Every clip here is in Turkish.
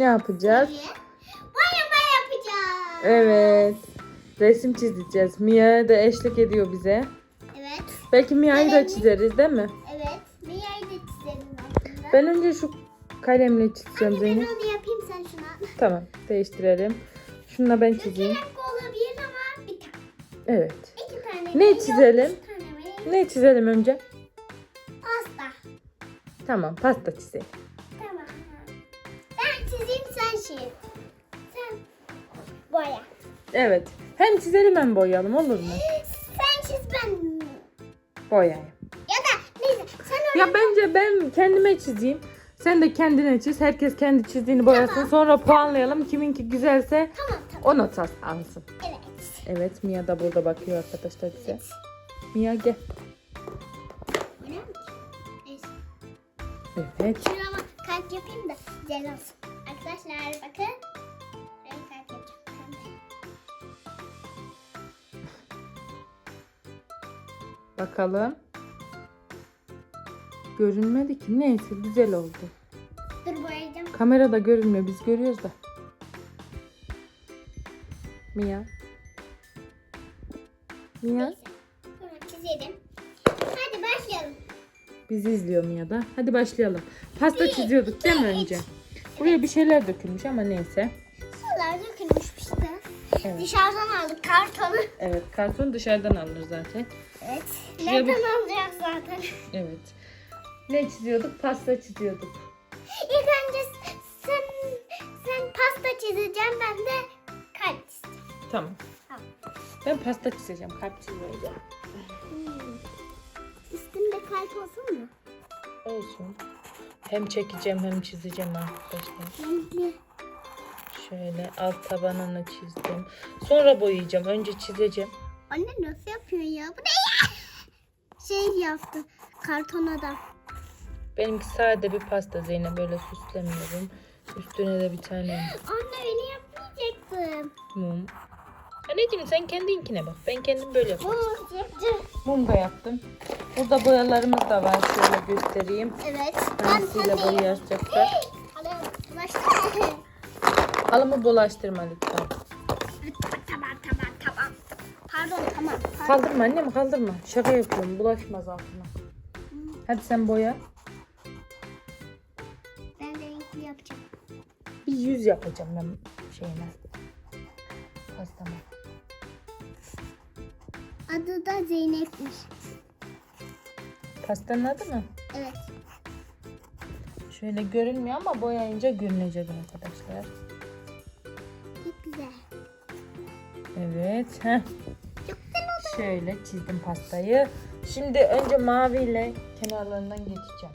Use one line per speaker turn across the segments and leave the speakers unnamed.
Ne yapacağız?
Boyama yapacağız.
Evet. Resim çizeceğiz. Mia da eşlik ediyor bize.
Evet.
Belki Mia'yı da çizeriz değil mi?
Evet. Mia'yı da çizelim aslında.
Ben önce şu kalemle çizeceğim
Anne ben
Zeynep.
onu yapayım sen şuna.
Tamam değiştirelim. Şununla ben çizeyim.
renk olabilir ama bir tane.
Evet.
İki tane.
Ne çizelim?
tane renk.
Ne çizelim önce?
Pasta.
Tamam pasta çizelim.
Tamam. Sen boya.
Evet. Hem çizelim hem boyayalım olur mu?
Sen çiz ben.
Boyayayım.
Ya da neyse sen onu
Ya bence ben kendime çizeyim. Sen de kendine çiz. Herkes kendi çizdiğini boyasın. Sonra puanlayalım. Kiminki güzelse
Tamam tamam.
o not al- alsın.
Evet.
Evet Mia da burada bakıyor arkadaşlar bize. Mia gel.
Öyle.
Evet.
Şurama kalp yapayım da güzel olsun. Arkadaşlar bakın. Yapacağım.
Bakalım. Görünmedi ki. Neyse güzel oldu.
Dur boyayacağım.
Kamerada görünmüyor. Biz görüyoruz da. Mia. Mia.
Çizelim. Hadi başlayalım.
Bizi izliyor Mia da. Hadi başlayalım. Pasta
Bir,
çiziyorduk değil mi
iki,
önce? Buraya bir şeyler dökülmüş ama neyse.
Sular dökülmüş işte.
Evet.
Dışarıdan aldık kartonu.
Evet karton dışarıdan alınır zaten.
Evet.
Şuraya
Nereden alacağız zaten?
Evet. Ne çiziyorduk? Pasta çiziyorduk.
İlk önce sen sen pasta çizeceksin ben de kalp çizeceğim.
Tamam.
Tamam.
Ben pasta çizeceğim. Kalp çizmeyeceğim.
Hmm. Üstünde kalp olsun mu?
Olsun. Hem çekeceğim hem çizeceğim arkadaşlar. Şöyle alt tabanını çizdim. Sonra boyayacağım. Önce çizeceğim.
Anne nasıl yapıyorsun ya? Bu ne ya? Şey yaptı. Kartona da.
Benimki sade bir pasta Zeynep. Böyle süslemiyorum. Üstüne de bir tane
Anne öyle yapmayacaktım.
mum. Anneciğim sen kendinkine bak. Ben kendim böyle yapıyorum.
Bu yapacağım.
Mum da yaptım. Burada boyalarımız da var. Şöyle göstereyim.
Evet.
Hangisiyle boyayacaklar.
Başla.
Halımı bulaştırma lütfen.
Tamam tamam tamam. Pardon tamam. pardon.
Kaldırma annem kaldırma. Şaka yapıyorum. Bulaşmaz altına. Hadi sen boya.
Ben renkli yapacağım.
Bir yüz yapacağım ben şeyine. Pastama.
Adı da Zeynep'miş.
Pastanın adı mı?
Evet.
Şöyle görünmüyor ama boyayınca görünecek arkadaşlar.
Çok güzel.
Evet. Heh. Şöyle çizdim pastayı. Şimdi önce maviyle kenarlarından geçeceğim.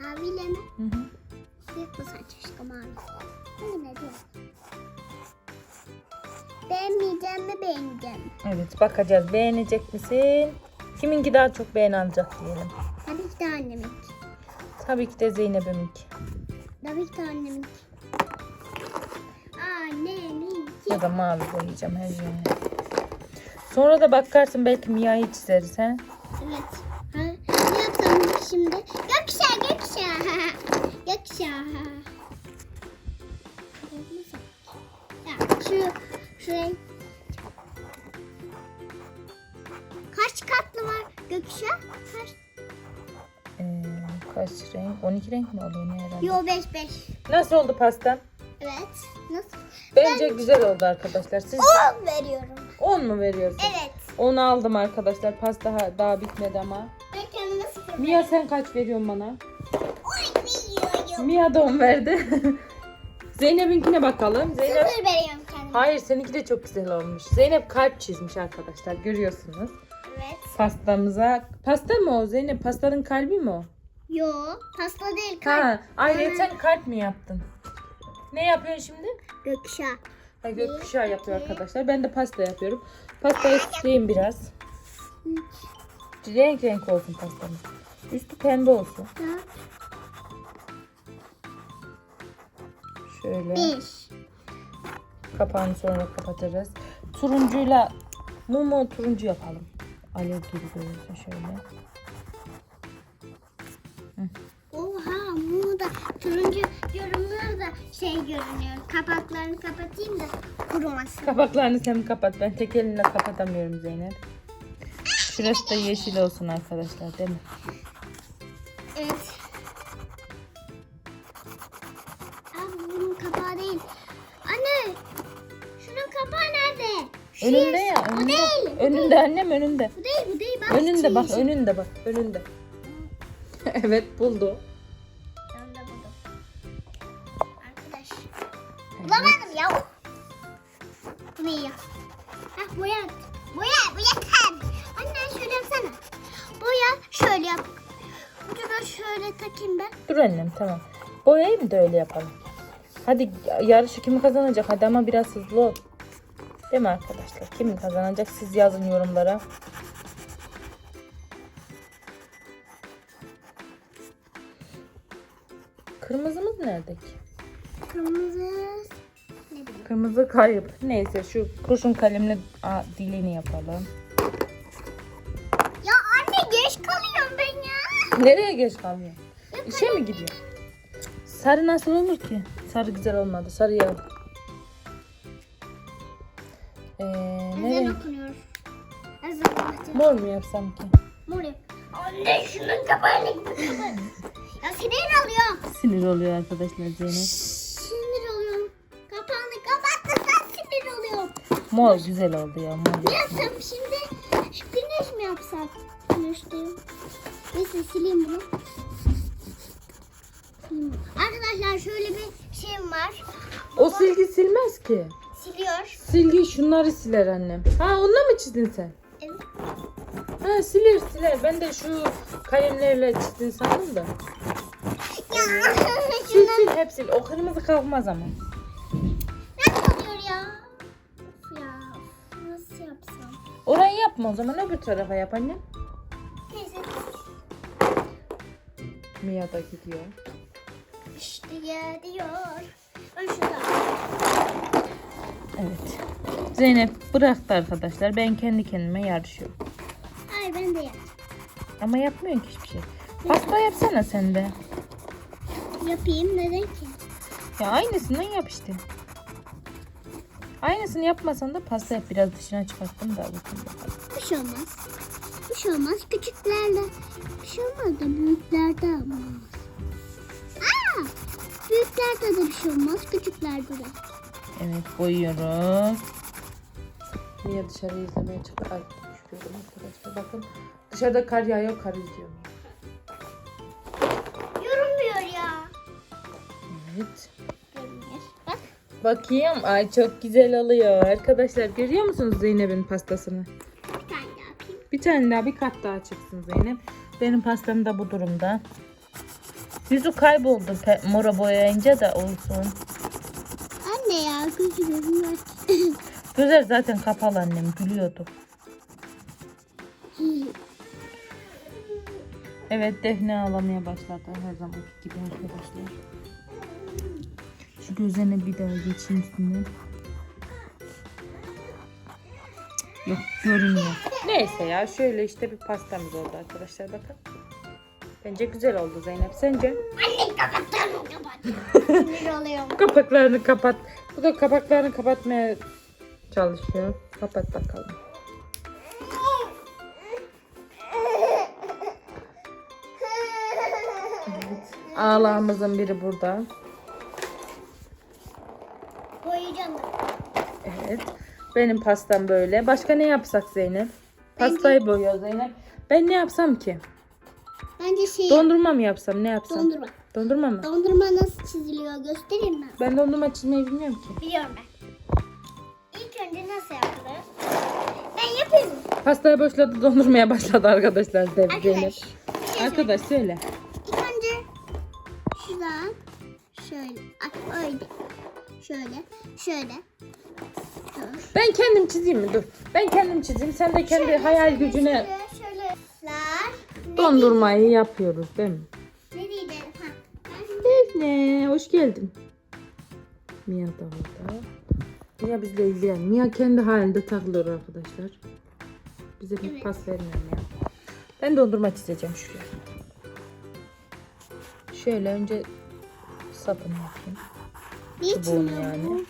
Maviyle mi?
Hı hı.
Yok mu saç aşkım mavi? Hadi ne diyor? Beğenmeyeceğim mi beğeneceğim?
Evet bakacağız. Beğenecek misin? Kiminki daha çok alacak diyelim.
Tabii ki de anneminki.
Tabii ki de Zeynep'iminki.
Tabii ki de anneminki. Anneminki.
Ya da mavi boyayacağım her yerine. Sonra da bakarsın belki Mia'yı çizeriz he.
Evet. Ha, ne yapalım şimdi? Gökşah, gökşah. Gökşah. Şu, şu renk. Kaç katlı var gökşah? Kaç?
Ee, kaç renk? 12 renk mi oluyor ne herhalde?
Yo 5 5.
Nasıl oldu pastam?
Evet. Nasıl?
Bence güzel oldu arkadaşlar. Siz
10 veriyorum.
10 mu veriyorsunuz?
Evet.
10 aldım arkadaşlar. Pasta ha- daha bitmedi ama.
Ben kendime sıfır
Mia sen kaç veriyorsun bana?
10 veriyorum.
Mia da 10 verdi. Zeynep'inkine bakalım. Zeynep
Sıfır veriyorum.
Hayır seninki de çok güzel olmuş. Zeynep kalp çizmiş arkadaşlar görüyorsunuz.
Evet.
Pastamıza. Pasta mı o Zeynep? Pastanın kalbi mi o?
Yo pasta değil kalp.
Ha, ayrıca sen kalp mi yaptın? Ne yapıyorsun şimdi?
Gökşah.
Ha, gökkuşağı yapıyor arkadaşlar. Ben de pasta yapıyorum. Pastayı süsleyeyim biraz. Renk renk olsun pastamız. Üstü pembe olsun. Şöyle.
beş.
Kapağını sonra kapatırız. Turuncuyla mumu turuncu yapalım. Alev gibi görünsün şöyle.
Oha mumu da da turuncu yorumları da şey görünüyor. Kapaklarını kapatayım da kurumasın.
Kapaklarını sen kapat. Ben tek elimle kapatamıyorum Zeynep. Şurası da yeşil olsun arkadaşlar değil mi? Önünde ya.
Bu
Önünde.
değil. bu
Önünde
değil.
annem önünde.
Bu değil bu değil. Bak,
Önünde bak
çiğ.
önünde bak önünde. evet buldu.
Ben de buldum. Arkadaş. Bulamadım ya. Bu ne ya? Hah boya. Boya boya kan. Anne şöyle yapsana. Boya şöyle yap. Ucuna şöyle takayım ben.
Dur annem tamam. Boyayı mı da öyle yapalım? Hadi yarışı kim kazanacak? Hadi ama biraz hızlı ol. Değil mi arkadaşlar? Kim kazanacak? Siz yazın yorumlara. Kırmızımız nerede ki?
Kırmızı.
Kırmızı kayıp. Neyse şu kurşun kalemle a, dilini yapalım.
Ya anne geç kalıyorum ben ya.
Nereye geç kalmıyor? İşe mi gidiyor? Sarı nasıl olur ki? Sarı güzel olmadı. Sarı yap. Mor mu yapsam ki?
Mor yap. Anne şunun kapağını kapat. ya sinir oluyor.
Sinir oluyor arkadaşlar Zeynep.
Sinir oluyorum. Kapağını kapattıysan sinir oluyorum.
Mor güzel oldu ya. Mor.
Ne yapsam şimdi? Şu güneş mi yapsak? Güneş değil. Neyse sileyim bunu. Arkadaşlar şöyle bir şeyim var.
O silgi silmez ki.
Siliyor.
Silgi şunları siler annem. Ha onunla mı çizdin sen? Ha siler siler. Ben de şu kalemlerle çizdin sandım da.
Ya
Sil sil hep sil. O kırmızı kalkmaz ama.
ne oluyor ya? Of ya. Nasıl yapsam?
Orayı yapma o zaman öbür tarafa yap annem.
Neyse.
Mia da gidiyor.
İşte geliyor. Ben şurada.
Evet. Zeynep bıraktı arkadaşlar. Ben kendi kendime yarışıyorum.
Ben de yap.
Ama yapmıyorsun ki hiçbir şey. Pasta yapsana sen de.
Yapayım neden ki?
Ya aynısından yap işte. Aynısını yapmasan da pasta yap. Biraz dışına çıkarttım da. bakın bakalım.
Bir şey olmaz. Bir şey olmaz. Küçüklerde bir şey olmaz da büyüklerde ama. Aa! Büyüklerde de bir şey olmaz. Küçüklerde de.
Evet boyuyoruz. Mia dışarı izlemeye çıktı. Ay düşüyorum arkadaşlar. Bakın dışarıda kar yağıyor kar izliyorum.
Yorulmuyor ya.
Evet.
Görünüyor. Bak.
Bakayım. Ay çok güzel oluyor. Arkadaşlar görüyor musunuz Zeynep'in pastasını?
Bir tane daha yapayım.
Bir tane daha bir kat daha çıksın Zeynep. Benim pastam da bu durumda. Yüzü kayboldu mora boyayınca da olsun.
Anne ya gözü görünüyor.
Gözler zaten kapalı annem gülüyordu. Evet Defne ağlamaya başladı her zamanki gibi arkadaşlar. Şu gözlerine bir daha geçeyim üstünden. Yok görünüyor. Neyse ya şöyle işte bir pastamız oldu arkadaşlar bakın. Bence güzel oldu Zeynep. Sence?
Anne kapaklarını kapat.
Kapaklarını kapat. Bu da kapaklarını kapatmaya çalışıyor. Kapat bakalım. Ağlağımızın biri burada.
Boyayacağım.
Evet. Benim pastam böyle. Başka ne yapsak Zeynep? Pastayı boyuyor Zeynep. Ben ne yapsam ki?
Bence şey
Dondurma mı yapsam? Ne yapsam?
dondurma.
Dondurma mı?
Dondurma nasıl çiziliyor göstereyim mi?
Ben dondurma çizmeyi bilmiyorum ki.
Biliyorum ben. İlk önce nasıl yapılır? Ben yapayım?
Pastayı boşladı dondurmaya başladı arkadaşlar Zeynep.
Arkadaş. bir şey.
Arkadaş söyle.
Şuradan şöyle. Ay, öyle. Şöyle. Şöyle. Dur.
Ben kendim çizeyim mi? Dur. Ben kendim çizeyim. Sen de kendi
Şöyle,
hayal
şöyle,
gücüne
Şöyle. şöyle. Lar.
Dondurmayı yapıyoruz değil mi?
Ne diyeyim? Ha. Ben
Defne hoş geldin. Mia da orada. Mia bizle ilgilen. Mia kendi halinde takılıyor arkadaşlar. Bize bir
Evet.
pas vermiyor ya. Ben dondurma çizeceğim şuraya. Şöyle önce sapını yapayım. Çubuğunu
ya
yani.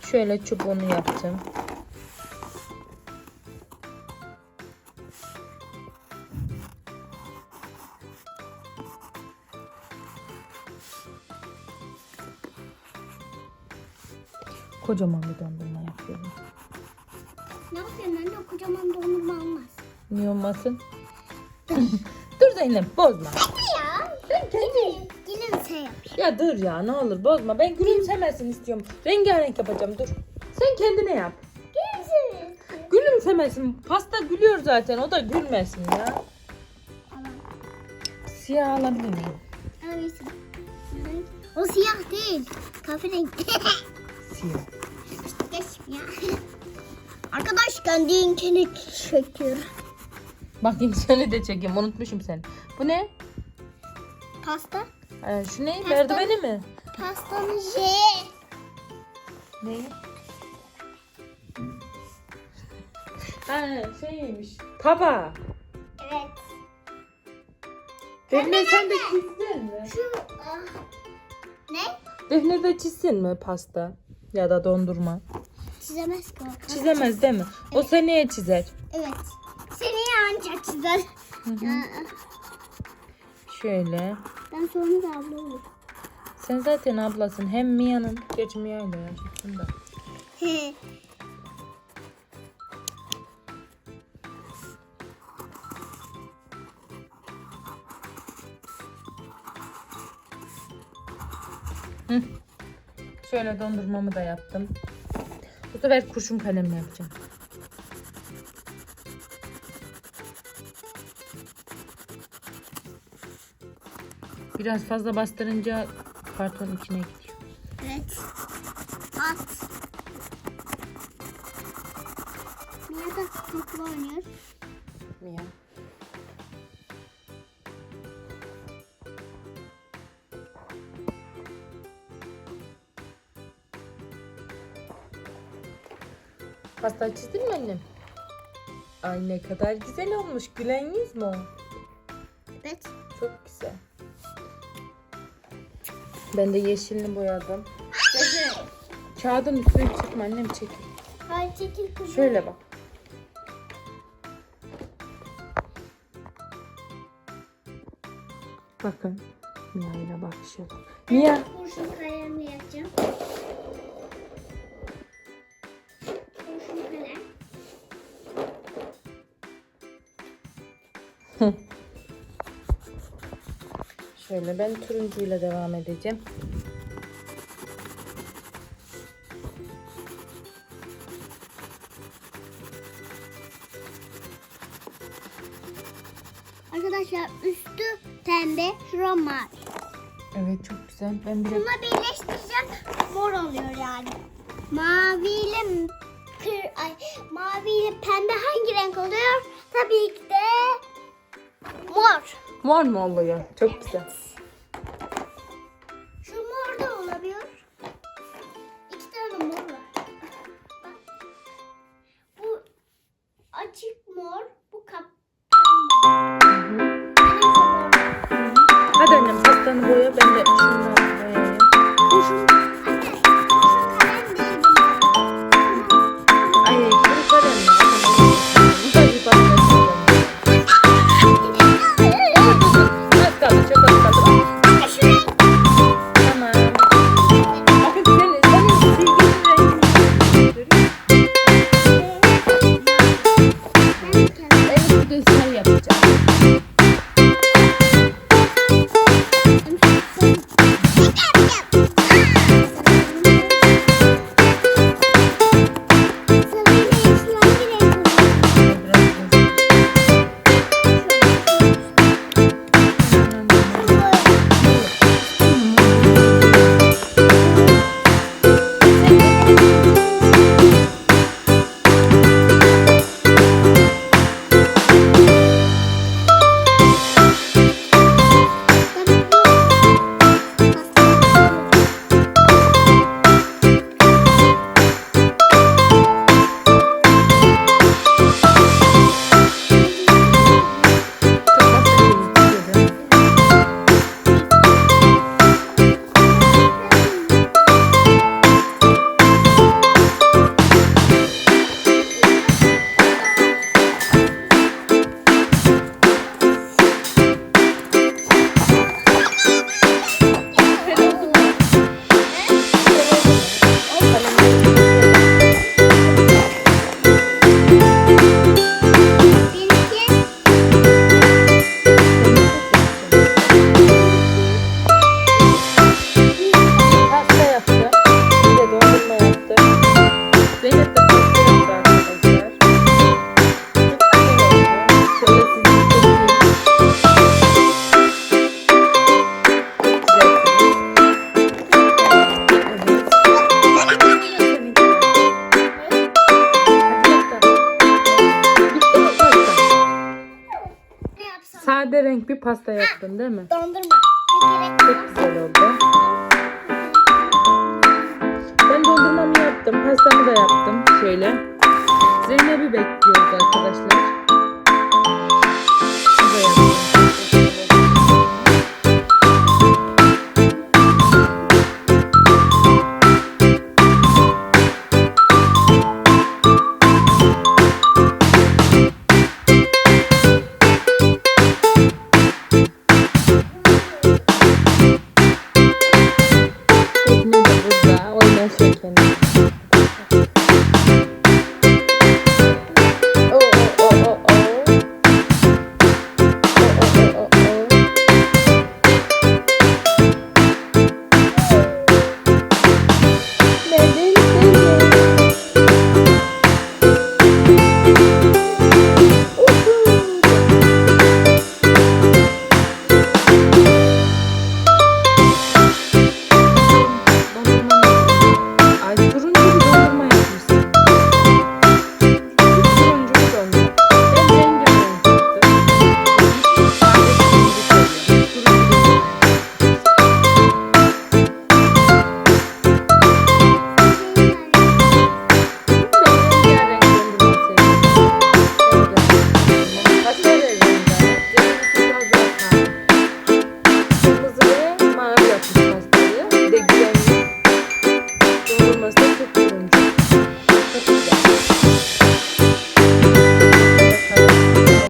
Şöyle çubuğunu yaptım. Kocaman bir dondurma yapıyorum.
Ne yapıyorsun anne? Kocaman dondurma olmaz.
Niye olmasın? dur Zeynep bozma.
Ya. Ben kendi. Yap.
Ya dur ya ne olur bozma. Ben gülümsemesin istiyorum. Rengarenk yapacağım dur. Sen kendine yap.
Gülümse.
Gülümsemesin. Pasta gülüyor zaten. O da gülmesin ya. Siyah alabilir miyim?
Alabilirsin. O siyah değil. Kahverengi.
Siyah.
Arkadaş kendinkini çekiyor.
Bakayım seni de çekeyim. Unutmuşum seni. Bu ne?
Pasta.
Ee, şu ne? Merdiveni mi?
Pastanın şeyi.
Ne? Ha şeymiş. Taba.
Evet.
Defne sen de çizdin mi?
Şu ah, ne?
Defne de çizsin mi pasta? Ya da dondurma.
Çizemez ki o.
Çizemez değil mi? O seneye çizer.
Evet. Ancak çizer.
Şöyle.
Ben sonra da abla olurum.
Sen zaten ablasın. Hem Mia'nın. Geç Mia ile yaşasın da. Şöyle dondurmamı da yaptım. Bu sefer kurşun kalemle yapacağım. Biraz fazla bastırınca karton içine gidiyor.
Evet. At. Mia da topla oynuyor.
Mia. Pasta çizdin mi annem? Ay ne kadar güzel olmuş. Gülen yüz mü o? Ben de yeşilini boyadım. Kağıdın üstüne çıkma annem çekil.
Hayır çekil kızım.
Şöyle bak. Bakın. Mia ile bakışıyor. Mia.
Kurşun kalemle yapacağım.
Şöyle ben turuncuyla devam edeceğim.
Arkadaşlar üstü pembe, şura mavi.
Evet çok güzel. Ben bile
Bununla birleştireceğim. Mor oluyor yani. Mavi ile kır, ay, mavi ile pembe hangi renk oluyor? Tabii ki de mor.
var mı oluyor? Çok güzel. Yaptın değil mi?
Dondurma.
Çok güzel oldu. Ben dondurmamı yaptım. Pastamı da yaptım. Şöyle. Zeynep'i bekliyoruz arkadaşlar. Thank you.